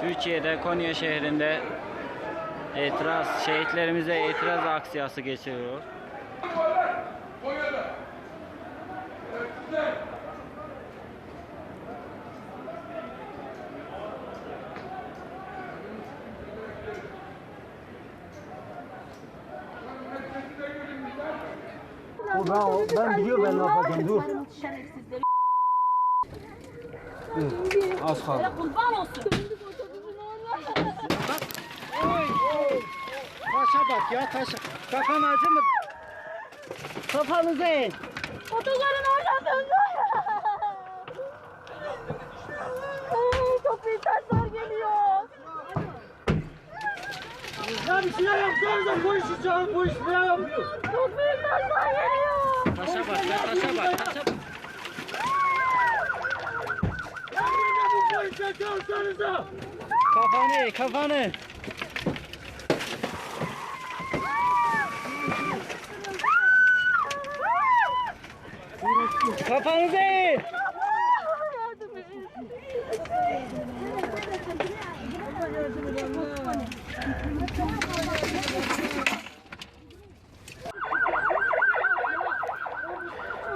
Türkiye'de Konya şehrinde itiraz, şehitlerimize itiraz aksiyası geçiriyor. O ben, o- ben biliyorum ben ne yapacağım dur. Şerefsizleri. Az kaldı. Kurban olsun. Taşa bak ya taşa. Kafan acı mı? Kafanızı eğin. Otogarın oradan döndü. Ay, Çok büyük sesler geliyor. Ya bir şeyler yapsanıza polis uçağı polis ne yapıyor? Çok büyük sesler geliyor. Taşa bak ya taşa bak taşa bak. Ya bu polisler çağırsanıza. Kafanı kafanı. Kafanızı eğin.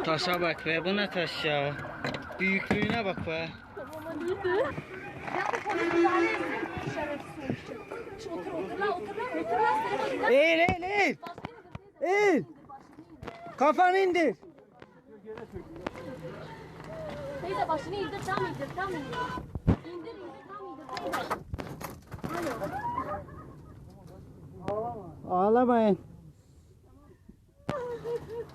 Taşa bak be bu ne taş ya. Büyüklüğüne bak be. Eğil eğil eğil. Eğil. Kafanı indir. Teyze başını indir tam indir tam indir. İndir indir tam indir teyze. Ağlamayın. Başını.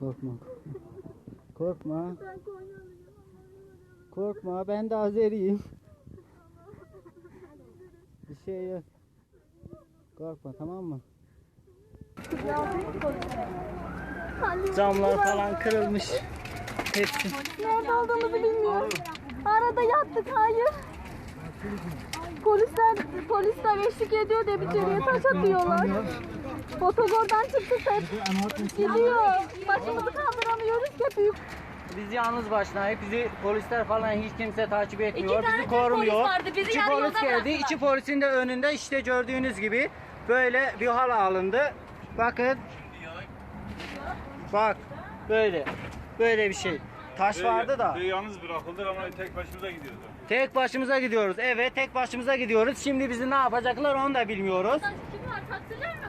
Korkma. Korkma. Korkma ben de Azeriyim. Bir şey yok. Korkma tamam mı? Camlar falan kırılmış. Hepsi. Nerede olduğumuzu bilmiyorum. Arada yattık hayır. Polisler polisler eşlik ediyor diye içeriye taş atıyorlar. Otogordan çıktı ses. Gidiyor. Başımızı kaldıramıyoruz ki büyük. Biz yalnız başına bizi polisler falan hiç kimse takip etmiyor. İki tane bizi korumuyor. polis vardı, bizi İki yarı polis yolda geldi. bıraktılar. İki polisin de önünde işte gördüğünüz gibi böyle bir hal alındı. Bakın. Bak böyle. Böyle bir şey. Taş vardı da. Ve yalnız bırakıldık ama tek başımıza gidiyoruz. Tek başımıza gidiyoruz. Evet tek başımıza gidiyoruz. Şimdi bizi ne yapacaklar onu da bilmiyoruz. Kim var? Taksiler mi